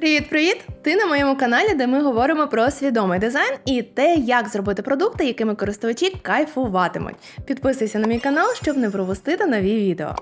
Привіт-привіт! Ти на моєму каналі, де ми говоримо про свідомий дизайн і те, як зробити продукти, якими користувачі кайфуватимуть. Підписуйся на мій канал, щоб не пропустити нові відео.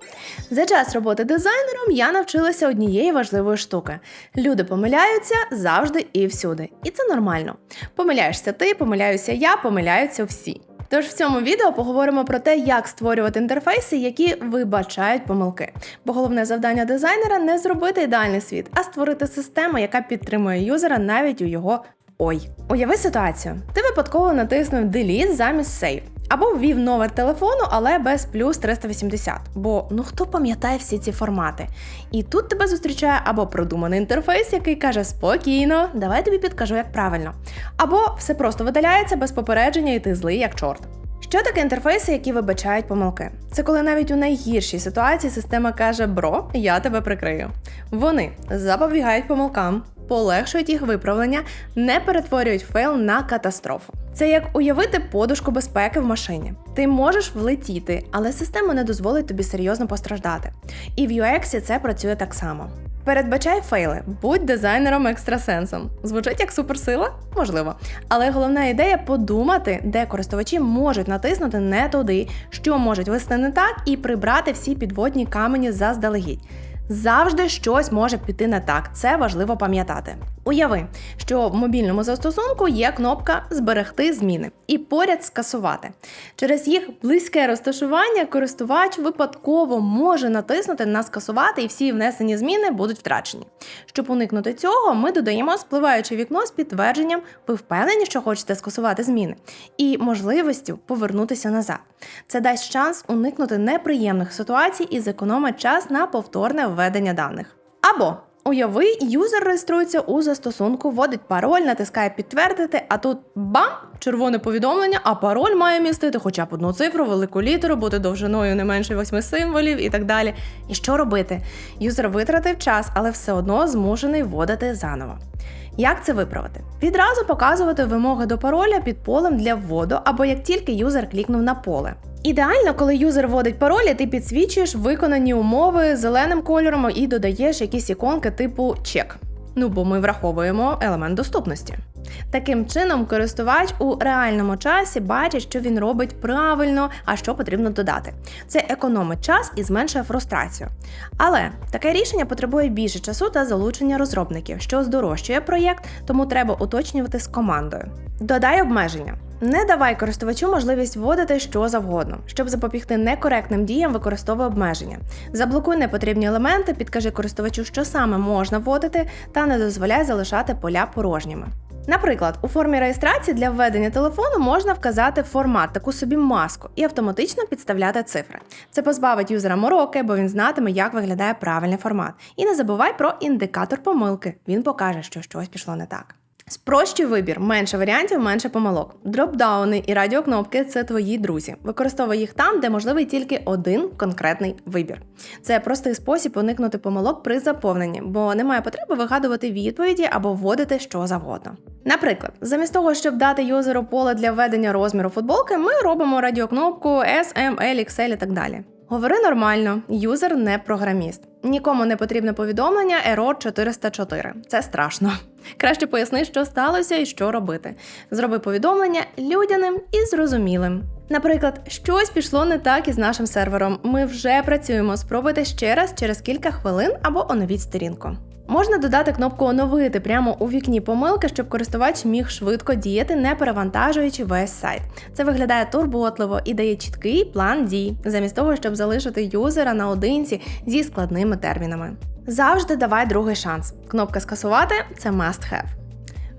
За час роботи дизайнером я навчилася однієї важливої штуки: люди помиляються завжди і всюди. І це нормально. Помиляєшся ти, помиляюся я, помиляються всі. Тож в цьому відео поговоримо про те, як створювати інтерфейси, які вибачають помилки. Бо головне завдання дизайнера не зробити ідеальний світ, а створити систему, яка підтримує юзера навіть у його ой. Уяви ситуацію. Ти випадково натиснув Delete замість Save. Або ввів номер телефону, але без плюс 380. Бо ну хто пам'ятає всі ці формати? І тут тебе зустрічає або продуманий інтерфейс, який каже спокійно, давай тобі підкажу, як правильно. Або все просто видаляється без попередження, і ти злий як чорт. Що таке інтерфейси, які вибачають помилки? Це коли навіть у найгіршій ситуації система каже Бро, я тебе прикрию. Вони запобігають помилкам, полегшують їх виправлення, не перетворюють фейл на катастрофу. Це як уявити подушку безпеки в машині. Ти можеш влетіти, але система не дозволить тобі серйозно постраждати. І в UX це працює так само. Передбачай фейли, будь дизайнером екстрасенсом. Звучить як суперсила? Можливо. Але головна ідея подумати, де користувачі можуть натиснути не туди, що можуть вести не так, і прибрати всі підводні камені заздалегідь. Завжди щось може піти не так. Це важливо пам'ятати. Уяви, що в мобільному застосунку є кнопка Зберегти зміни і поряд скасувати. Через їх близьке розташування користувач випадково може натиснути на скасувати, і всі внесені зміни будуть втрачені. Щоб уникнути цього, ми додаємо спливаюче вікно з підтвердженням, ви впевнені, що хочете скасувати зміни, і можливістю повернутися назад. Це дасть шанс уникнути неприємних ситуацій і зекономить час на повторне введення даних. Або Уяви, юзер реєструється у застосунку, вводить пароль, натискає підтвердити, а тут бам! Червоне повідомлення, а пароль має містити хоча б одну цифру, велику літеру, бути довжиною не менше восьми символів і так далі. І що робити? Юзер витратив час, але все одно змушений вводити заново. Як це виправити? Відразу показувати вимоги до пароля під полем для вводу, або як тільки юзер клікнув на поле. Ідеально, коли юзер вводить паролі, ти підсвічуєш виконані умови зеленим кольором і додаєш якісь іконки типу чек. Ну бо ми враховуємо елемент доступності. Таким чином, користувач у реальному часі бачить, що він робить правильно, а що потрібно додати. Це економить час і зменшує фрустрацію. Але таке рішення потребує більше часу та залучення розробників, що здорожчує проєкт, тому треба уточнювати з командою. Додай обмеження. Не давай користувачу можливість вводити що завгодно. Щоб запобігти некоректним діям, використовуй обмеження. Заблокуй непотрібні елементи, підкажи користувачу, що саме можна вводити, та не дозволяй залишати поля порожніми. Наприклад, у формі реєстрації для введення телефону можна вказати формат, таку собі маску, і автоматично підставляти цифри. Це позбавить юзера мороки, бо він знатиме, як виглядає правильний формат. І не забувай про індикатор помилки. Він покаже, що щось пішло не так. Спрощуй вибір, менше варіантів, менше помилок. Дропдауни і радіокнопки це твої друзі. Використовуй їх там, де можливий тільки один конкретний вибір. Це простий спосіб уникнути помилок при заповненні, бо немає потреби вигадувати відповіді або вводити що завгодно. Наприклад, замість того, щоб дати юзеру поле для введення розміру футболки, ми робимо радіокнопку S, M, XL і так далі. Говори нормально, юзер не програміст. Нікому не потрібне повідомлення Error 404. Це страшно. Краще поясни, що сталося і що робити. Зроби повідомлення людяним і зрозумілим. Наприклад, щось пішло не так із нашим сервером. Ми вже працюємо. Спробуйте ще раз через кілька хвилин або оновіть сторінку. Можна додати кнопку Оновити прямо у вікні помилки, щоб користувач міг швидко діяти, не перевантажуючи весь сайт. Це виглядає турботливо і дає чіткий план дій, замість того, щоб залишити юзера наодинці зі складними термінами. Завжди давай другий шанс. Кнопка скасувати це must have.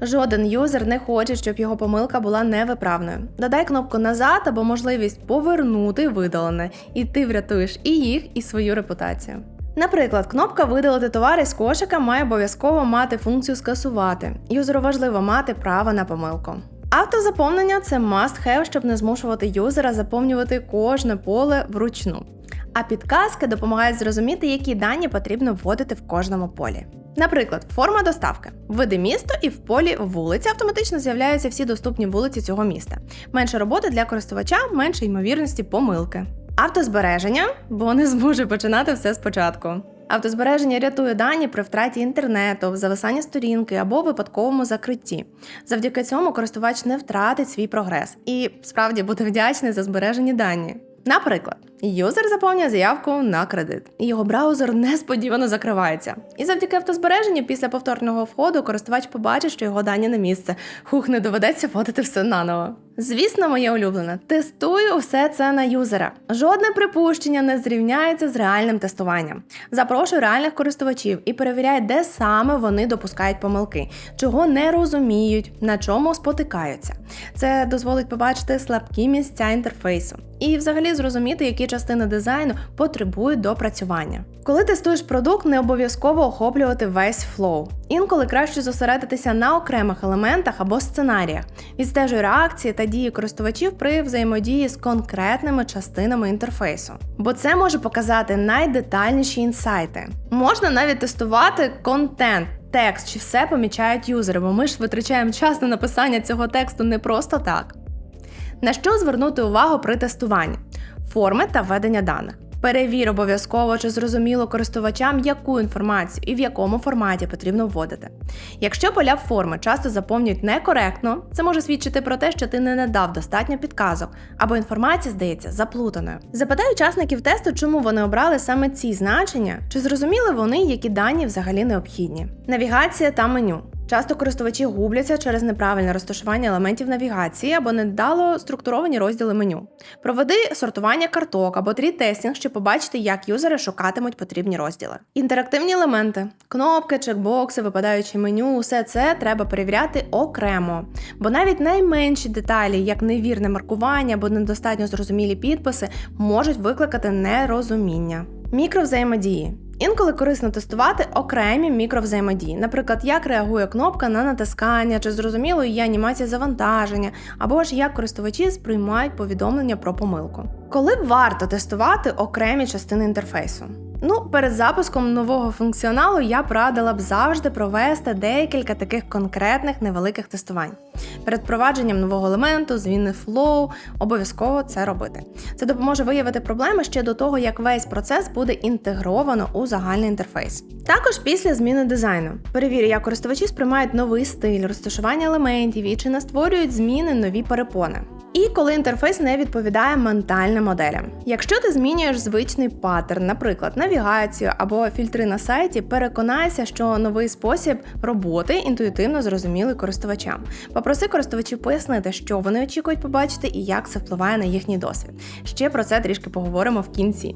Жоден юзер не хоче, щоб його помилка була невиправною. Додай кнопку назад або можливість повернути видалене, і ти врятуєш і їх, і свою репутацію. Наприклад, кнопка Видалити товар із кошика має обов'язково мати функцію скасувати. Юзеру важливо мати право на помилку. Автозаповнення це must have, щоб не змушувати юзера заповнювати кожне поле вручну. А підказки допомагають зрозуміти, які дані потрібно вводити в кожному полі. Наприклад, форма доставки. Введи місто і в полі вулиці автоматично з'являються всі доступні вулиці цього міста. Менше роботи для користувача, менше ймовірності помилки. Автозбереження, бо не зможе починати все спочатку. Автозбереження рятує дані при втраті інтернету, зависанні сторінки або випадковому закритті. Завдяки цьому користувач не втратить свій прогрес і справді буде вдячний за збережені дані. Наприклад, юзер заповнює заявку на кредит, його браузер несподівано закривається. І завдяки автозбереженню після повторного входу користувач побачить, що його дані на місце. Хух, не доведеться вводити все наново. Звісно, моє улюблене, тестую все це на юзера. Жодне припущення не зрівняється з реальним тестуванням. Запрошую реальних користувачів і перевіряй, де саме вони допускають помилки, чого не розуміють, на чому спотикаються. Це дозволить побачити слабкі місця інтерфейсу і, взагалі, зрозуміти, які частини дизайну потребують допрацювання. Коли тестуєш продукт, не обов'язково охоплювати весь флоу. Інколи краще зосередитися на окремих елементах або сценаріях, відстежуй реакції та дії користувачів при взаємодії з конкретними частинами інтерфейсу. Бо це може показати найдетальніші інсайти. Можна навіть тестувати контент. Текст чи все помічають юзери, бо ми ж витрачаємо час на написання цього тексту не просто так. На що звернути увагу при тестуванні? Форми та введення даних. Перевір обов'язково, чи зрозуміло користувачам, яку інформацію і в якому форматі потрібно вводити. Якщо поля форми часто заповнюють некоректно, це може свідчити про те, що ти не надав достатньо підказок, або інформація здається заплутаною. Запитай учасників тесту, чому вони обрали саме ці значення, чи зрозуміли вони, які дані взагалі необхідні. Навігація та меню. Часто користувачі губляться через неправильне розташування елементів навігації або недало структуровані розділи меню. Проведи сортування карток або трі-тестінг, щоб побачити, як юзери шукатимуть потрібні розділи. Інтерактивні елементи, кнопки, чекбокси, випадаючі меню, усе це треба перевіряти окремо. Бо навіть найменші деталі, як невірне маркування або недостатньо зрозумілі підписи, можуть викликати нерозуміння. Мікровзаємодії. Інколи корисно тестувати окремі мікровзаємодії, наприклад, як реагує кнопка на натискання, чи зрозуміло є анімація завантаження, або ж як користувачі сприймають повідомлення про помилку. Коли б варто тестувати окремі частини інтерфейсу? Ну, перед запуском нового функціоналу я б радила б завжди провести декілька таких конкретних невеликих тестувань. Перед впровадженням нового елементу, зміни флоу, обов'язково це робити. Це допоможе виявити проблеми ще до того, як весь процес буде інтегровано у загальний інтерфейс. Також після зміни дизайну. Перевір, як користувачі сприймають новий стиль, розташування елементів і чи не створюють зміни нові перепони. І коли інтерфейс не відповідає ментальним моделям. Якщо ти змінюєш звичний паттерн, наприклад, навігацію або фільтри на сайті, переконайся, що новий спосіб роботи інтуїтивно зрозумілий користувачам. Попроси користувачів пояснити, що вони очікують побачити і як це впливає на їхній досвід. Ще про це трішки поговоримо в кінці.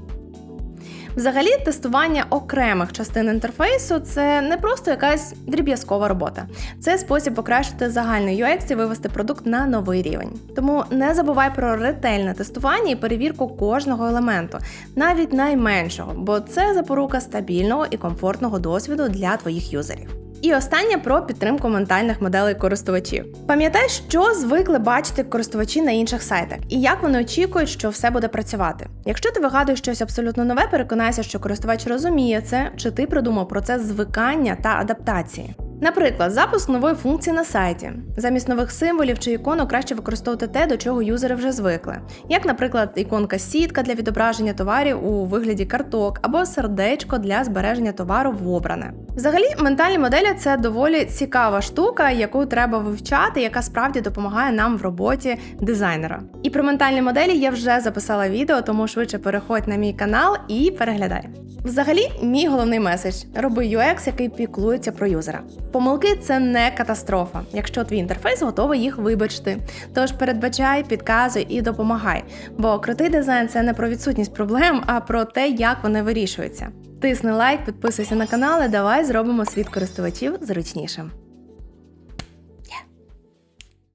Взагалі, тестування окремих частин інтерфейсу це не просто якась дріб'язкова робота. Це спосіб покращити загальний UX і вивести продукт на новий рівень. Тому не забувай про ретельне тестування і перевірку кожного елементу, навіть найменшого, бо це запорука стабільного і комфортного досвіду для твоїх юзерів. І останнє про підтримку ментальних моделей користувачів. Пам'ятай, що звикли бачити користувачі на інших сайтах і як вони очікують, що все буде працювати. Якщо ти вигадуєш щось абсолютно нове, переконайся, що користувач розуміє це, чи ти придумав процес звикання та адаптації. Наприклад, запуск нової функції на сайті. Замість нових символів чи іконок краще використовувати те, до чого юзери вже звикли, як, наприклад, іконка сітка для відображення товарів у вигляді карток або сердечко для збереження товару в обране. Взагалі, ментальні моделі це доволі цікава штука, яку треба вивчати, яка справді допомагає нам в роботі дизайнера. І про ментальні моделі я вже записала відео, тому швидше переходь на мій канал і переглядай. Взагалі, мій головний меседж роби UX, який піклується про юзера. Помилки це не катастрофа, якщо твій інтерфейс готовий їх вибачити. Тож передбачай, підказуй і допомагай. Бо крутий дизайн це не про відсутність проблем, а про те, як вони вирішуються. Тисни лайк, підписуйся на канал і давай зробимо світ користувачів зручнішим.